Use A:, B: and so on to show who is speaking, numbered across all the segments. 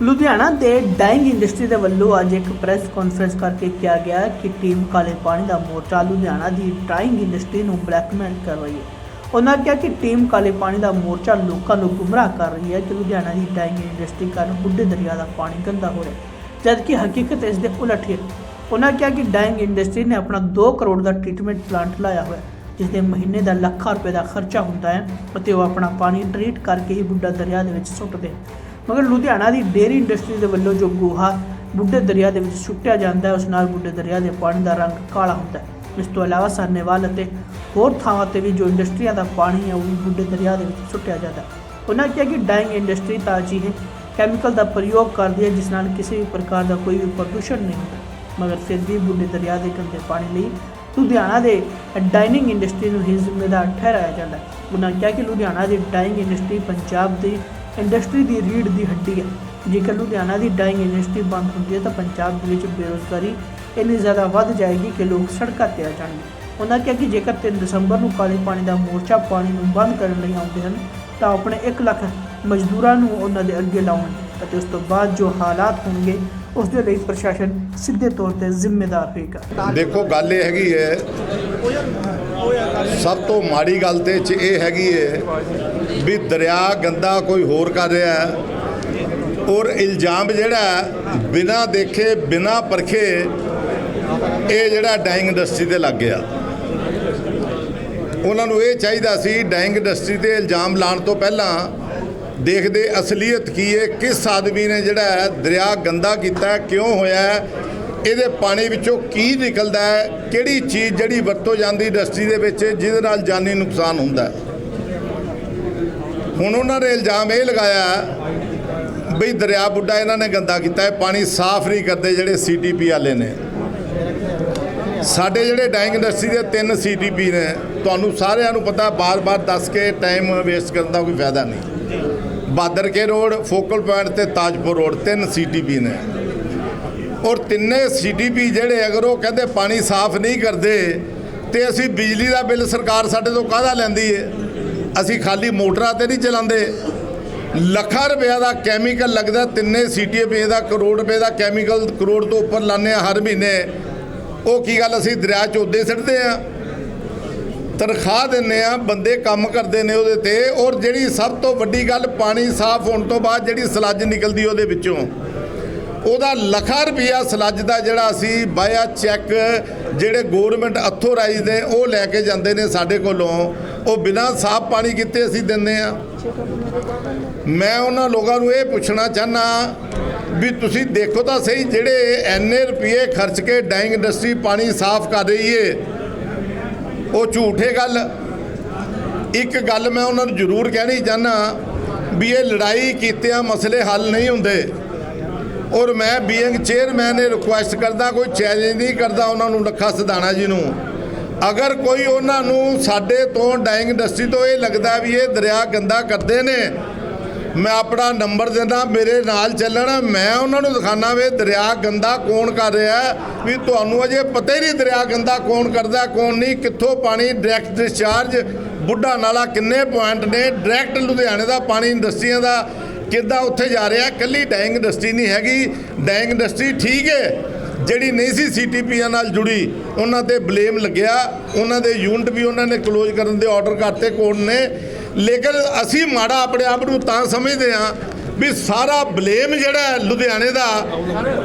A: ਲੁਧਿਆਣਾ ਦੇ dying industry ਦੇ ਵੱਲੋਂ ਅੱਜ ਇੱਕ ਪ੍ਰੈਸ ਕਾਨਫਰੰਸ ਕਰਕੇ ਕਿਹਾ ਗਿਆ ਕਿ ਟੀਮ ਕਾਲੇ ਪਾਣੀ ਦਾ ਮੋਰਚਾ ਲੁਧਿਆਣਾ ਦੀ ਡਾਈਂਗ ਇੰਡਸਟਰੀ ਨੂੰ ਬਲੈਕਮੇਲ ਕਰ ਰਹੀ ਹੈ। ਉਹਨਾਂ ਕਿਹਾ ਕਿ ਟੀਮ ਕਾਲੇ ਪਾਣੀ ਦਾ ਮੋਰਚਾ ਲੋਕਾਂ ਨੂੰ ਗੁੰਮਰਾਹ ਕਰ ਰਹੀ ਹੈ ਕਿ ਲੁਧਿਆਣਾ ਦੀ ਡਾਈਂਗ ਇੰਡਸਟਰੀ ਕਾਰਨ ਬੁੱਢੇ ਦਰਿਆ ਦਾ ਪਾਣੀ ਗੰਦਾ ਹੋ ਰਿਹਾ ਜਦਕਿ ਹਕੀਕਤ ਇਸ ਦੇ ਉਲਟ ਹੈ ਉਹਨਾਂ ਕਿਹਾ ਕਿ ਡਾਈਂਗ ਇੰਡਸਟਰੀ ਨੇ ਆਪਣਾ 2 ਕਰੋੜ ਦਾ ਟ੍ਰੀਟਮੈਂਟ ਪਲਾਂਟ ਲਾਇਆ ਹੋਇਆ ਜਿਸ ਦੇ ਮਹੀਨੇ ਦਾ ਲੱਖਾਂ ਰੁਪਏ ਦਾ ਖਰਚਾ ਹੁੰਦਾ ਹੈ ਅਤੇ ਉਹ ਆਪਣਾ ਪਾਣੀ ਟ੍ਰੀਟ ਕਰਕੇ ਹੀ ਬੁੱਢਾ ਦਰਿਆ ਦੇ ਵਿੱਚ ਸੁੱਟਦੇ ਹਨ। ਮਗਰ ਲੁਧਿਆਣਾ ਦੀ ਡੇਅਰੀ ਇੰਡਸਟਰੀ ਦੇ ਵੱਲੋਂ ਜੋ ਗੋਹਾ ਬੁੱਢੇ ਦਰਿਆ ਦੇ ਵਿੱਚ ਸੁੱਟਿਆ ਜਾਂਦਾ ਹੈ, ਉਸ ਨਾਲ ਬੁੱਢੇ ਦਰਿਆ ਦੇ ਪਾਣੀ ਦਾ ਰੰਗ ਕਾਲਾ ਹੁੰਦਾ ਹੈ। ਇਸ ਤੋਂ ਇਲਾਵਾ ਸਾਨੇਵਾਲ ਅਤੇ ਹੋਰ ਥਾਵਾਂ ਤੇ ਵੀ ਜੋ ਇੰਡਸਟਰੀਆਂ ਦਾ ਪਾਣੀ ਹੈ, ਉਹ ਵੀ ਬੁੱਢੇ ਦਰਿਆ ਦੇ ਵਿੱਚ ਸੁੱਟਿਆ ਜਾਂਦਾ ਹੈ। ਉਹਨਾਂ ਕਿਹਾ ਕਿ ਡਾਈਂਗ ਇੰਡਸਟਰੀ ਤਾਜ਼ੀ ਹੈ ਕੈਮੀਕਲ ਦਾ ਪ੍ਰਯੋਗ ਕਰਦੀ ਹੈ, ਜਿਸ ਨਾਲ ਕਿਸੇ ਵੀ ਪ੍ਰਕਾਰ ਦਾ ਕੋਈ ਵੀ ਪ੍ਰਦੂਸ਼ਣ ਨਹੀਂ ਹੁੰਦਾ। ਮਗਰ ਫਿਰ ਵੀ ਬੁੱਢੇ ਦਰਿਆ ਦੇ ਗੰਦੇ ਪਾਣੀ ਲਈ ਲੁਧਿਆਣਾ ਦੇ ਡਾਈਨਿੰਗ ਇੰਡਸਟਰੀ ਨੂੰ ਹੀ ਜ਼ਿੰਮੇਦਾਰ ਠਹਿਰਾਇਆ ਜਾਂਦਾ ਉਹਨਾਂ ਕਿਹਾ ਕਿ ਲੁਧਿਆਣਾ ਦੀ ਡਾਈਂਗ ਇੰਡਸਟਰੀ ਪੰਜਾਬ ਦੀ ਇੰਡਸਟਰੀ ਦੀ ਰੀੜ ਦੀ ਹੱਡੀ ਹੈ। ਜੇਕਰ ਲੁਧਿਆਣਾ ਦੀ ਡਾਈਂਗ ਇੰਡਸਟਰੀ ਬੰਦ ਹੁੰਦੀ ਹੈ ਤਾਂ ਪੰਜਾਬ ਦੇ ਵਿੱਚ ਬੇਰੋਜ਼ਗਾਰੀ ਇੰਨੀ ਜ਼ਿਆਦਾ ਵੱਧ ਜਾਏਗੀ ਕਿ ਲੋਕ ਸੜਕਾਂ ਤੇ ਆ ਜਾਣਗੇ। ਉਹਨਾਂ ਕਿਹਾ ਕਿ ਜੇਕਰ 3 ਦਸੰਬਰ ਨੂੰ ਕਾਲੇ ਪਾਣੀ ਦਾ ਮੋਰਚਾ ਪਾਣੀ ਨੂੰ ਬੰਦ ਕਰਨ ਲਈ ਆਉਂਦੇ ਹਨ, ਤਾਂ ਆਪਣੇ 1 ਲੱਖ ਮਜ਼ਦੂਰਾਂ ਨੂੰ ਉਹਨਾਂ ਦੇ ਅੱਗੇ ਲਾਉਣ ਅਤੇ ਉਸ ਤੋਂ ਬਾਅਦ ਜੋ ਹਾਲਾਤ ਹੋਣਗੇ ਉਸ ਦੇ ਲਈ ਪ੍ਰਸ਼ਾਸਨ ਸਿੱਧੇ ਤੌਰ ਤੇ ਜ਼ਿੰਮੇਦਾਰ ਹੋਏਗਾ।
B: ਦੇਖੋ, ਗੱਲ ਇਹ ਹੈਗੀ ਹੈ, ਸਭ ਤੋਂ ਮਾੜੀ ਗੱਲ ਤੇ ਚ ਇਹ ਹੈਗੀ ਹੈ ਵੀ ਦਰਿਆ ਗੰਦਾ ਕੋਈ ਹੋਰ ਕਰ ਰਿਹਾ ਹੈ ਔਰ ਇਲਜ਼ਾਮ ਜਿਹੜਾ ਬਿਨਾ ਦੇਖੇ, ਬਿਨਾ ਪਰਖੇ ਇਹ ਜਿਹੜਾ ਡਾਈਂਗ ਇੰਡਸਟਰੀ ਤੇ ਲੱਗ ਗਿਆ। ਉਹਨਾਂ ਨੂੰ ਇਹ ਚਾਹੀਦਾ ਸੀ ਡਾਈਂਗ ਇੰਡਸਟਰੀ ਤੇ ਇਲਜ਼ਾਮ ਲਾਉਣ ਤੋਂ ਪਹਿਲਾਂ ਦੇਖਦੇ ਅਸਲੀਅਤ ਕੀ ਹੈ, ਕਿਸ ਆਦਮੀ ਨੇ ਜਿਹੜਾ ਦਰਿਆ ਗੰਦਾ ਕੀਤਾ ਕਿਉਂ ਹੋਇਆ ਇਹਦੇ ਪਾਣੀ ਵਿੱਚੋਂ ਕੀ ਨਿਕਲਦਾ ਹੈ, ਕਿਹੜੀ ਚੀਜ਼ ਜਿਹੜੀ ਵਰਤੋਂ ਜਾਂਦੀ ਇੰਡਸਟਰੀ ਦੇ ਵਿੱਚ, ਜਿਹਦੇ ਨਾਲ ਜਾਨੀ ਨੁਕਸਾਨ ਹੁੰਦਾ ਹੁਣ ਉਹਨਾਂ ਨੇ ਇਲਜ਼ਾਮ ਇਹ ਲਗਾਇਆ ਬਈ ਦਰਿਆ ਬੁੱਢਾ ਇਹਨਾਂ ਨੇ ਗੰਦਾ ਕੀਤਾ ਹੈ, ਪਾਣੀ ਸਾਫ਼ ਨਹੀਂ ਕਰਦੇ ਜਿਹੜੇ ਸੀਟੀਪੀ ਵਾਲੇ ਨੇ। ਸਾਡੇ ਜਿਹੜੇ ਡਾਈਂਗ ਇੰਡਸਟਰੀ ਦੇ ਤਿੰਨ ਸੀਟੀਪੀ ਨੇ, ਤੁਹਾਨੂੰ ਸਾਰਿਆਂ ਨੂੰ ਪਤਾ, ਬਾਰ-ਬਾਰ ਦੱਸ ਕੇ ਟਾਈਮ ਵੇਸਟ ਕਰਨ ਦਾ ਕੋਈ ਫਾਇਦਾ ਨਹੀਂ। Bahadurke road, focal point ਤੇ ਤਾਜਪੁਰ ਰੋਡ, ਤਿੰਨ ਸੀਟੀਪੀ ਨੇ। ਔਰ ਤਿੰਨੇ ਸੀਟੀਪੀ ਜਿਹੜੇ ਅਗਰ ਉਹ ਕਹਿੰਦੇ ਪਾਣੀ ਸਾਫ਼ ਨਹੀਂ ਕਰਦੇ ਤੇ ਅਸੀਂ ਬਿਜਲੀ ਦਾ ਬਿੱਲ ਸਰਕਾਰ ਸਾਡੇ ਤੋਂ ਕਾਹਦਾ ਲੈਂਦੀ ਏ? ਅਸੀਂ ਖਾਲੀ ਮੋਟਰਾਂ ਤੇ ਨਹੀਂ ਚਲਾਉਂਦੇ। ਲੱਖਾਂ ਰੁਪਏ ਦਾ ਕੈਮੀਕਲ ਲੱਗਦਾ, ਤਿੰਨੇ ਸੀਟੀਪੀ ਦਾ ਕਰੋੜ ਰੁਪਏ ਦਾ ਕੈਮੀਕਲ ਕਰੋੜ ਤੋਂ ਉੱਪਰ ਲਾਉਂਦੇ ਆ ਹਰ ਮਹੀਨੇ। ਉਹ ਕੀ ਗੱਲ ਅਸੀਂ ਦਰਿਆ 'ਚ ਉੱਦੇ ਸਿੱਟਦੇ ਆ? ਤਨਖਾਹ ਦਿੰਨੇ ਆ, ਬੰਦੇ ਕੰਮ ਕਰਦੇ ਨੇ ਉਹਦੇ ਤੇ, ਔਰ ਜਿਹੜੀ ਸਭ ਤੋਂ ਵੱਡੀ ਗੱਲ ਪਾਣੀ ਸਾਫ਼ ਹੋਣ ਤੋਂ ਬਾਅਦ ਜਿਹੜੀ ਸਲੱਜ ਨਿਕਲਦੀ ਉਹਦੇ ਵਿੱਚੋਂ। ਉਹਦਾ ਲੱਖਾਂ ਰੁਪਈਆ ਸਲੱਜ ਦਾ ਜਿਹੜਾ ਅਸੀਂ ਬਾਇਆ ਚੈੱਕ ਜਿਹੜੇ ਗਵਰਨਮੈਂਟ ਅਥੋਰਾਈਜ਼ ਨੇ, ਉਹ ਲੈ ਕੇ ਜਾਂਦੇ ਨੇ ਸਾਡੇ ਕੋਲੋਂ। ਉਹ ਬਿਨਾਂ ਸਾਫ਼ ਪਾਣੀ ਕਿਤੇ ਅਸੀਂ ਦਿੰਦੇ ਆ। ਮੈਂ ਉਹਨਾਂ ਲੋਕਾਂ ਨੂੰ ਇਹ ਪੁੱਛਣਾ ਚਾਹਨਾ ਵੀ ਤੁਸੀਂ ਦੇਖੋ ਤਾਂ ਸਹੀ, ਜਿਹੜੇ ਐਨੇ ਰੁਪਏ ਖਰਚ ਕੇ ਡਾਈਂਗ ਇੰਡਸਟਰੀ ਪਾਣੀ ਸਾਫ਼ ਕਰ ਰਹੀ ਏ ਉਹ ਝੂਠੇ ਗੱਲ। ਇੱਕ ਗੱਲ ਮੈਂ ਉਹਨਾਂ ਨੂੰ ਜ਼ਰੂਰ ਕਹਿਣੀ ਚਾਹਨਾ ਵੀ ਇਹ ਲੜਾਈ ਕੀਤਿਆਂ ਮਸਲੇ ਹੱਲ ਨਹੀਂ ਹੁੰਦੇ। ਔਰ ਮੈਂ ਬੀਇੰਗ ਚੇਅਰਮੈਨ ਇਹ ਰਿਕੁਐਸਟ ਕਰਦਾ, ਕੋਈ ਚੈਲੰਜ ਨਹੀਂ ਕਰਦਾ ਉਹਨਾਂ ਨੂੰ ਲੱਖਾ ਸਿਧਾਣਾ ਜੀ ਨੂੰ। ਅਗਰ ਕੋਈ ਉਹਨਾਂ ਨੂੰ ਸਾਡੇ ਤੋਂ ਡਾਈਂਗ ਇੰਡਸਟਰੀ ਤੋਂ ਇਹ ਲੱਗਦਾ ਵੀ ਇਹ ਦਰਿਆ ਗੰਦਾ ਕਰਦੇ ਨੇ ਮੈਂ ਆਪਣਾ ਨੰਬਰ ਦਿੰਦਾ, ਮੇਰੇ ਨਾਲ ਚੱਲਣ। ਮੈਂ ਉਹਨਾਂ ਨੂੰ ਦਿਖਾਣਾ ਵੀ, ਦਰਿਆ ਗੰਦਾ ਕੌਣ ਕਰ ਰਿਹਾ ਵੀ ਤੁਹਾਨੂੰ ਅਜੇ ਪਤਾ ਹੀ ਨਹੀਂ ਦਰਿਆ ਗੰਦਾ ਕੌਣ ਕਰਦਾ, ਕੌਣ ਨਹੀਂ, ਕਿੱਥੋਂ ਪਾਣੀ ਡਾਇਰੈਕਟ ਡਿਸਚਾਰਜ ਬੁੱਢਾ ਨਾਲਾ ਕਿੰਨੇ ਪੁਆਇੰਟ ਨੇ? ਡਾਇਰੈਕਟ ਲੁਧਿਆਣੇ ਦਾ ਪਾਣੀ ਇੰਡਸਟਰੀਆਂ ਦਾ ਕਿੱਦਾਂ ਉੱਥੇ ਜਾ ਰਿਹਾ? ਕੱਲੀ ਡਾਈਂਗ ਇੰਡਸਟਰੀ ਨਹੀਂ ਹੈਗੀ। ਡਾਈਂਗ ਇੰਡਸਟਰੀ ਠੀਕ ਹੈ, ਜਿਹੜੀ ਨਹੀਂ ਸੀ ਸੀਟੀਪੀਆਂ ਨਾਲ ਜੁੜੀ, ਉਹਨਾਂ ਤੇ ਬਲੇਮ ਲੱਗਿਆ। ਉਹਨਾਂ ਦੇ ਯੂਨਿਟ ਵੀ ਉਹਨਾਂ ਨੇ ਕਲੋਜ਼ ਕਰਨ ਦੇ ਆਰਡਰ ਕਰਤੇ ਕੋਰਟ ਨੇ? ਲੇਕਿਨ ਅਸੀਂ ਮਾੜਾ ਆਪਣੇ ਆਪ ਨੂੰ ਤਾਂ ਸਮਝਦੇ ਹਾਂ ਵੀ ਸਾਰਾ ਬਲੇਮ ਜਿਹੜਾ ਲੁਧਿਆਣੇ ਦਾ,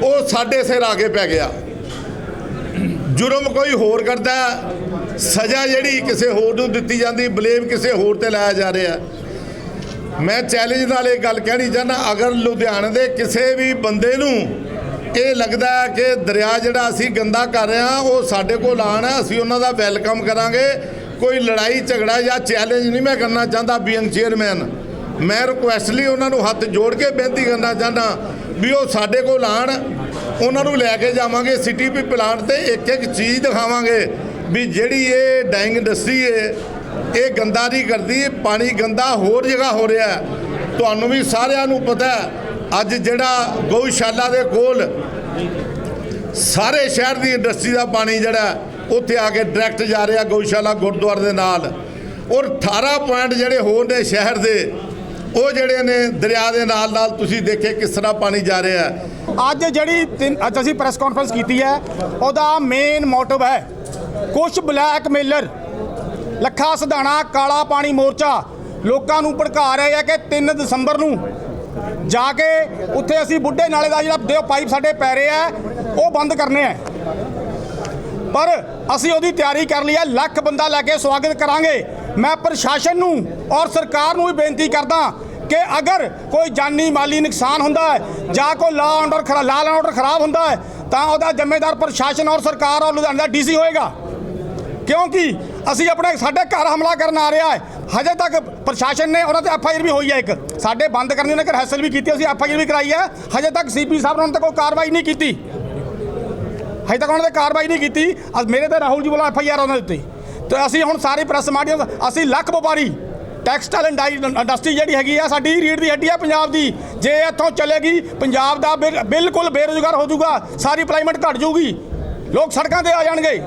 B: ਉਹ ਸਾਡੇ ਸਿਰ ਆ ਕੇ ਪੈ ਗਿਆ। ਜੁਰਮ ਕੋਈ ਹੋਰ ਕਰਦਾ ਸਜ਼ਾ ਜਿਹੜੀ ਕਿਸੇ ਹੋਰ ਨੂੰ ਦਿੱਤੀ ਜਾਂਦੀ, ਬਲੇਮ ਕਿਸੇ ਹੋਰ ਤੇ ਲਾਇਆ ਜਾ ਰਿਹਾ ਮੈਂ ਚੈਲੰਜ ਨਾਲ ਇਹ ਗੱਲ ਕਹਿਣੀ ਚਾਹੁੰਦਾ, ਅਗਰ ਲੁਧਿਆਣੇ ਦੇ ਕਿਸੇ ਵੀ ਬੰਦੇ ਨੂੰ ਇਹ ਲੱਗਦਾ ਕਿ ਦਰਿਆ ਜਿਹੜਾ ਅਸੀਂ ਗੰਦਾ ਕਰ ਰਹੇ ਹਾਂ, ਉਹ ਸਾਡੇ ਕੋਲ ਆਣ ਅਸੀਂ ਉਹਨਾਂ ਦਾ ਵੈਲਕਮ ਕਰਾਂਗੇ। ਕੋਈ ਲੜਾਈ, ਝਗੜਾ ਜਾਂ ਚੈਲੰਜ ਨਹੀਂ ਮੈਂ ਕਰਨਾ ਚਾਹੁੰਦਾ ਬੀਇੰਗ ਚੇਅਰਮੈਨ ਮੈਂ ਰਿਕੁਐਸਟਲੀ ਉਹਨਾਂ ਨੂੰ ਹੱਥ ਜੋੜ ਕੇ ਬੇਨਤੀ ਕਰਨਾ ਚਾਹੁੰਦਾ ਵੀ ਉਹ ਸਾਡੇ ਕੋਲ ਆਣ, ਉਹਨਾਂ ਨੂੰ ਲੈ ਕੇ ਜਾਵਾਂਗੇ ਸਿਟੀ ਪੀ ਪਲਾਂਟ ਤੇ ਇੱਕ ਇੱਕ ਚੀਜ਼ ਦਿਖਾਵਾਂਗੇ ਵੀ ਜਿਹੜੀ ਇਹ ਡਾਈਂਗ ਇੰਡਸਟਰੀ ਹੈ ਇਹ ਗੰਦਾ ਨਹੀਂ ਕਰਦੀ, ਪਾਣੀ ਗੰਦਾ ਹੋਰ ਜਗ੍ਹਾ ਹੋ ਰਿਹਾ। ਤੁਹਾਨੂੰ ਵੀ ਸਾਰਿਆਂ ਨੂੰ ਪਤਾ ਅੱਜ ਜਿਹੜਾ ਗਊਸ਼ਾਲਾ ਦੇ ਕੋਲ ਸਾਰੇ ਸ਼ਹਿਰ ਦੀ ਇੰਡਸਟਰੀ ਦਾ ਪਾਣੀ ਜਿਹੜਾ ਉੱਥੇ ਆ ਕੇ ਡਾਇਰੈਕਟ ਜਾ ਰਿਹਾ ਗਊਸ਼ਾਲਾ ਗੁਰਦੁਆਰੇ ਦੇ ਨਾਲ। ਔਰ 18 ਪੁਆਇੰਟ ਜਿਹੜੇ ਹੋਰ ਨੇ ਸ਼ਹਿਰ ਦੇ, ਉਹ ਜਿਹੜੇ ਨੇ ਦਰਿਆ ਦੇ ਨਾਲ ਨਾਲ ਤੁਸੀਂ ਦੇਖੇ ਕਿਸ ਤਰ੍ਹਾਂ ਪਾਣੀ ਜਾ ਰਿਹਾ
C: ਅੱਜ ਜਿਹੜੀ ਤਿੰਨ- ਅੱਜ ਅਸੀਂ ਪ੍ਰੈਸ ਕਾਨਫਰੰਸ ਕੀਤੀ ਹੈ, ਉਹਦਾ ਮੇਨ ਮੋਟਿਵ ਹੈ ਕੁਝ ਬਲੈਕਮੇਲਰ ਲੱਖਾ ਸਧਾਣਾ, ਕਾਲਾ ਪਾਣੀ ਮੋਰਚਾ ਲੋਕਾਂ ਨੂੰ ਭੜਕਾ ਰਹੇ ਆ ਕਿ 3 ਦਸੰਬਰ ਨੂੰ ਜਾ ਕੇ ਉੱਥੇ ਅਸੀਂ ਬੁੱਢੇ ਨਾਲੇ ਦਾ ਜਿਹੜਾ ਦਿਓ ਪਾਈਪ ਸਾਡੇ ਪੈ ਰਹੇ ਆ ਉਹ ਬੰਦ ਕਰਨੇ ਆ ਪਰ ਅਸੀਂ ਉਹਦੀ ਤਿਆਰੀ ਕਰ ਲਈ ਹੈ, ਲੱਖ ਬੰਦਾ ਲੈ ਕੇ ਸਵਾਗਤ ਕਰਾਂਗੇ। ਮੈਂ ਪ੍ਰਸ਼ਾਸਨ ਨੂੰ ਔਰ ਸਰਕਾਰ ਨੂੰ ਵੀ ਬੇਨਤੀ ਕਰਦਾ ਕਿ ਅਗਰ ਕੋਈ ਜਾਨੀ ਮਾਲੀ ਨੁਕਸਾਨ ਹੁੰਦਾ ਹੈ, ਜਾਂ ਕੋਈ ਲਾ ਆਰਡਰ ਖਰਾ ਲਾ ਆਰਡਰ ਖਰਾਬ ਹੁੰਦਾ ਹੈ, ਤਾਂ ਉਹਦਾ ਜ਼ਿੰਮੇਦਾਰ ਪ੍ਰਸ਼ਾਸਨ ਔਰ ਸਰਕਾਰ ਔਰ ਲੁਧਿਆਣਾ ਦਾ ਡੀਸੀ ਹੋਏਗਾ। ਕਿਉਂਕਿ ਅਸੀਂ ਆਪਣੇ, ਸਾਡੇ ਘਰ ਹਮਲਾ ਕਰਨ ਆ ਰਿਹਾ ਹੈ। ਹਜੇ ਤੱਕ ਪ੍ਰਸ਼ਾਸਨ ਨੇ ਉਹਨਾਂ ਤੇ ਐਫ ਆਈ ਆਰ ਵੀ ਹੋਈ ਹੈ ਇੱਕ। ਸਾਡੇ ਬੰਦ ਕਰਨ ਦੀ ਉਹਨੇ ਰਿਹਰਸਲ ਵੀ ਕੀਤੀ, ਅਸੀਂ ਐਫ ਆਈ ਆਰ ਵੀ ਕਰਾਈ ਹੈ। ਹਜੇ ਤੱਕ ਸੀਪੀ ਸਾਹਿਬ ਨੇ ਉਹਨਾਂ ਤੇ ਕੋਈ ਕਾਰਵਾਈ ਨਹੀਂ ਕੀਤੀ। ਹਜੇ ਤੱਕ ਉਹਨਾਂ ਤੇ ਕਾਰਵਾਈ ਨਹੀਂ ਕੀਤੀ। ਅੱਜ ਮੇਰੇ ਤੇ ਰਾਹੁਲ ਜੀ ਵੱਲੋਂ ਐਫ ਆਈ ਆਰ ਉਹਨਾਂ ਦੇ ਉੱਤੇ। ਤੇ ਅਸੀਂ ਹੁਣ ਸਾਰੀ ਪ੍ਰੈਸ ਮਾਡੀਅਮ ਅਸੀਂ ਲੱਖ ਵਪਾਰੀ, ਟੈਕਸਟਾਈਲ ਇੰਡਸਟਰੀ ਜਿਹੜੀ ਹੈਗੀ ਆ, ਸਾਡੀ ਰੀੜ ਦੀ ਹੱਡੀ ਆ ਪੰਜਾਬ ਦੀ। ਜੇ ਇੱਥੋਂ ਚਲੇਗੀ, ਪੰਜਾਬ ਦਾ ਬਿਲ- ਬਿਲਕੁਲ ਬੇਰੁਜ਼ਗਾਰ ਹੋ ਜਾਊਗਾ, ਸਾਰੀ ਇੰਪਲਾਈਮੈਂਟ ਘਟ ਜਾਊਗੀ। ਲੋਕ ਸੜਕਾਂ ਤੇ ਆ ਜਾਣਗੇ।